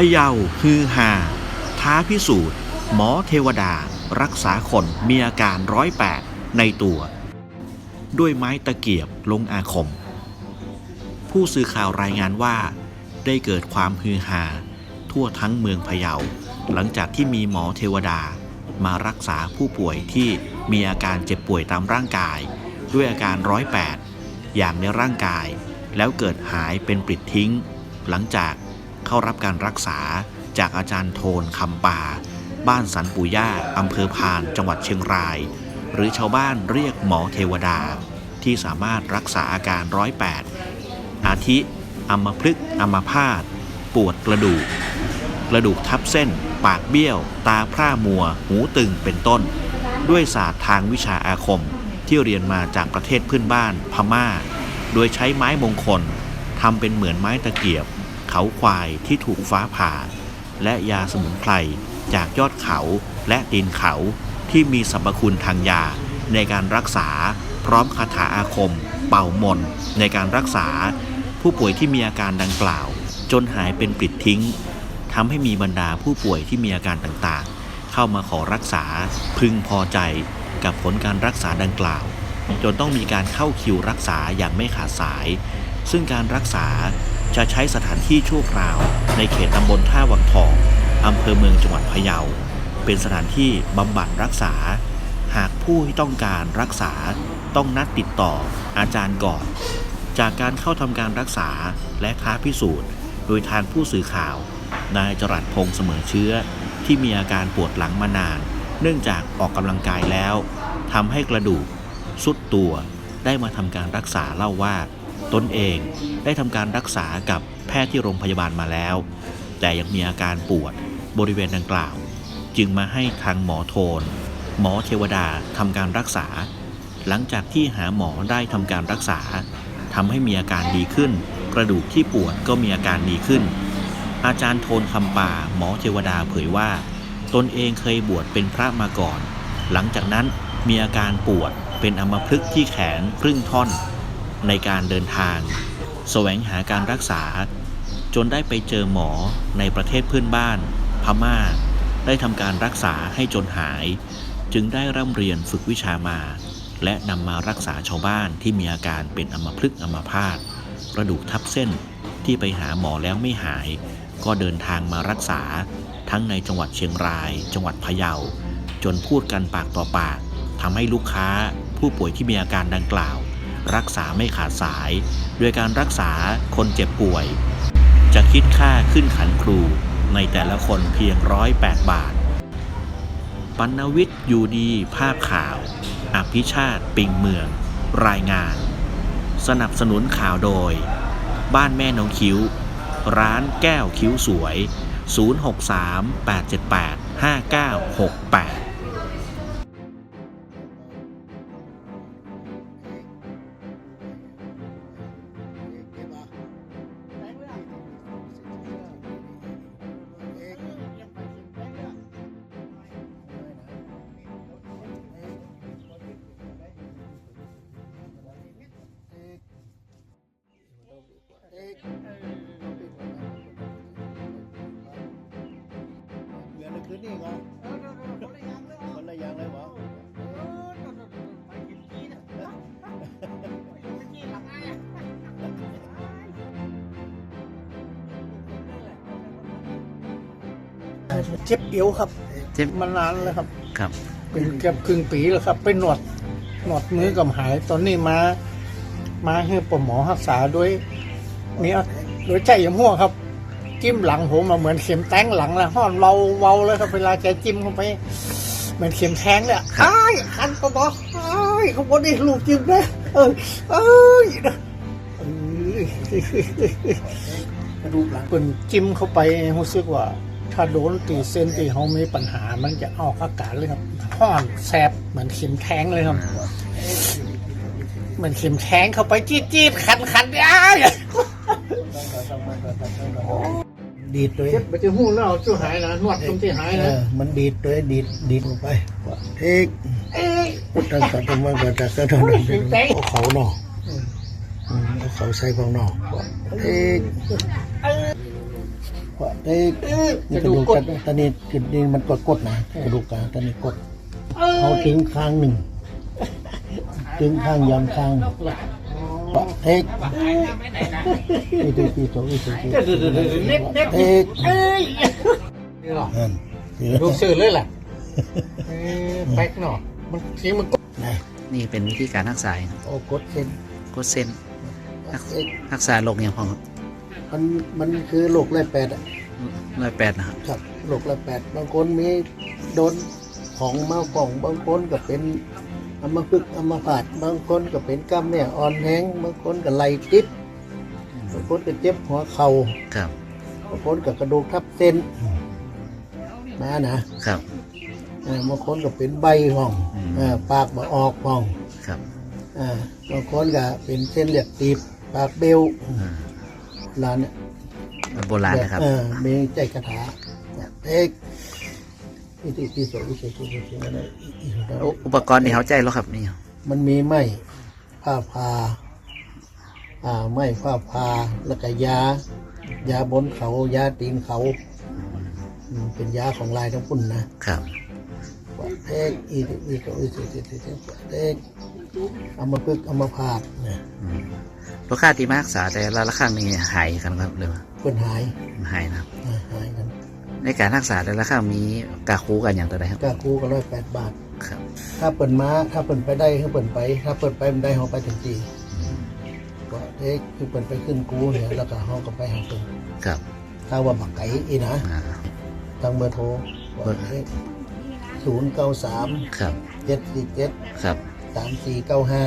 พะเยาฮือฮาท้าพิสูจน์ หมอเทวดา รักษาคนมีอาการร้อยแปดในตัว ด้วยไม้ตะเกียบลงอาคม ผู้สื่อข่าวรายงานว่า ได้เกิดความฮือฮาทั่วทั้งเมืองพะเยา หลังจากที่มีหมอเทวดา มารักษาผู้ป่วยที่มีอาการเจ็บป่วยตามร่างกาย ด้วยอาการร้อยแปดอย่างในร่างกาย แล้วเกิดหายเป็นปลิดทิ้ง หลังจาก เข้ารับการรักษาจากอาจารย์โทนคำปาบ้านสันปุย่าอำเภอพานจังหวัดเชียงราย หรือชาวบ้านเรียกหมอเทวดา ที่สามารถรักษาอาการร้อยแปดอาทิอัมพฤกษ์อัมพาตปวดกระดูก กระดูกทับเส้น ปากเบี้ยว ตาพร่ามัว หูตึงเป็นต้น ด้วยศาสตร์ทางวิชาอาคมที่เรียนมาจากประเทศเพื่อนบ้านพม่า โดยใช้ไม้มงคลทำเป็นเหมือนไม้ตะเกียบ เขาควายที่ถูกฟ้าผ่า และยาสมุนไพรจากยอดเขาและตีนเขาที่มีสรรพคุณทางยาในการรักษาพร้อมคาถาอาคม เป่ามนในการรักษาผู้ป่วยที่มีอาการดังกล่าว จนหายเป็นปลิดทิ้งทำให้มีบรรดาผู้ป่วยที่มีอาการต่างๆ เข้ามาขอรักษาพึงพอใจกับผลการรักษาดังกล่าว จนต้องมีการเข้าคิวรักษาอย่างไม่ขาดสาย ซึ่งการรักษา จะใช้สถานที่ชั่วคราว ในเขตตำบลท่าวังทองอำเภอเมืองจังหวัดพะเยา เป็นสถานที่บำบัดรักษา หากผู้ที่ต้องการรักษาต้องนัดติดต่ออาจารย์ก่อน จากการเข้าทำการรักษาและท้าพิสูจน์ โดยทางผู้สื่อข่าว นายจรัสพงษ์เสมอเชื้อ ที่มีอาการปวดหลังมานาน เนื่องจากออกกำลังกายแล้วทำให้กระดูกสุดตัวได้มาทำการรักษาเล่าว่า ตนเอง ได้ทำการรักษากับแพทย์ที่โรงพยาบาลมาแล้ว แต่ยังมีอาการปวดบริเวณดังกล่าว จึงมาให้ทางหมอโทน หมอเทวดาทำการรักษา หลังจากที่หาหมอได้ทำการรักษาทำให้มีอาการดีขึ้น กระดูกที่ปวดก็มีอาการดีขึ้น อาจารย์โทนคำป่าหมอเทวดาเผยว่า ตนเองเคยบวชเป็นพระมาก่อน หลังจากนั้นมีอาการปวดเป็นอัมพฤกษ์ที่แขนครึ่งท่อน ในการเดินทาง แสวงหาการรักษา จนได้ไปเจอหมอในประเทศเพื่อนบ้าน พม่า ได้ทำการรักษาให้จนหาย จึงได้ร่ำเรียนฝึกวิชามา และนำมารักษาชาวบ้านที่มีอาการเป็นอัมพฤกษ์อัมพาตกระดูกทับเส้นที่ไปหาหมอแล้วไม่หาย ก็เดินทางมารักษา ทั้งในจังหวัดเชียงราย จังหวัดพะเยา จนพูดกันปากต่อปากทำให้ลูกค้าผู้ป่วยที่มีอาการดังกล่าว รักษาไม่ขาดสาย โดยการรักษาคนเจ็บป่วย จะคิดค่าขึ้นขันครูในแต่ละคนเพียงร้อยแปดบาท ปัณวิทย์อยู่ดีภาพข่าว อภิชาติปิงเมือง รายงาน สนับสนุนข่าวโดย บ้านแม่น้องคิ้ว ร้านแก้วคิ้วสวย 063 878 5968 เจ็บเอวครับเจ็บมานานแล้วครับครับ เป็นเกือบครึ่งปีแล้วครับ ไปหนวดหนวดมือกับหายตอนนี้มามาให้ปหมอรักษาด้วยเนี่ยโดยใจยำหัวครับ จิ้มหลังผมมาเหมือนเข็มแทงหลังแล้วห้อนเบาเบาเลยครับเวลาแกจิ้มเข้าไปเหมือนเข็มแทงเลยอะอ้ายคันก็บอกอ้ายเขาบอกนี่ลูกจิ้มนะเออเอ้ยนะเอ้ยรูปหลังเป็นจิ้มเข้าไปรู้สึกว่า ถ้าโดนตีเส้นตีเขามีปัญหามันจะออกอาการเลยครับห้อนแสบเหมือนเข็มแทงเลยครับเหมือนเข็มแทงเข้าไปจี๊ดจี๊ดคันคันอ้ายดีดด้วยเจ็บไปจะหู้แล้วช่วยหายนะนวดตรงที่หายเอนะอมันดีดด้วยดีดดีดลงไปเอกเอ้ยพุทธังสัตว์มังกัตตะกะทนังเอาเขาหนออืมเอาเขาใส่ของหนอเอก เพราเอ้นี่กระดูกกดตอนนี้กระนี่มันกดกดนะกระดูกกลางตอนนี้กดเอ้ยเขาถึงข้างหนึ่งถึงข้างย้อนข้างเพราะเอ้ยอีตีตีโตอีตีตีเดี๋ยวเดี๋ยวเดี๋ยวเน็บเน็บเอ้ยเอ้ยนี่หรอนั่นนี่ลูกสื่อเลยล่ะเอ้ยแป๊กเนาะมันทีมันกดนี่เป็นวิธีการรักษาครับโอ้กดเส้นกดเส้นเอ้ยรักษาโรคอย่างพอครับ มันมันคือโรคไรแปดอะร้อยแปดนะครับครับโรคไรแปดบางคนมีโดนของเมาของบางคนก็เป็นอัมพฤกษ์อัมพาตบางคนก็เป็นกล้ามเนื้ออ่อนแห้งบางคนก็ไหลติดบางคนก็เจ็บหัวเข่าครับบางคนกับกระดูกทับเส้นนะนะครับเออบางคนก็เป็นใบห้องอืมเออปากมาออกห้องครับเออบางคนก็เป็นเส้นเลือดตีบปากเบลอ่า ร้านเนี่ยแบบโบราณนะครับ เออมีใจกระถาเอกอิติปิโสอิเศษอิเศษอะไรอีกแล้วอุอุปกรณ์ที่เขาใจแล้วครับนี่มันมีไม้ผ้าพาอ่าไม้ผ้าพาแล้วก็ยายาบนเขายาตีนเขาอืมเป็นยาของลายทั้งปุ่นนะครับ เอกอีติปิโสอิเศษอิเศษเอกเอามาพึกษ์เอามาพาดเนี่ยอืมลูกค้าที่มารักษาแต่ละละครั้งนี่หายกันครับหรือว่าเพื่อนหายหายนะครับอ่าหายกันในการรักษาแต่ละครั้งมีกาคูกันอย่างตัวใดครับกาคูก็ร้อยแปดบาทครับ ถ้าเปิดมาถ้าเปิดไปได้ให้เปิดไป ถ้าเปิดไปมันได้เขาไปถึงทีก็เอ๊ะคือเปิดไปขึ้นกูเนี่ยแล้วก็เขาก็ไปหาเปิดครับถ้าว่าบักไก่อีนะอ่าทางเบอร์โทรเบอร์ ศูนย์เก้าสามครับเจ็ดสี่เจ็ดครับสามสี่เก้าห้า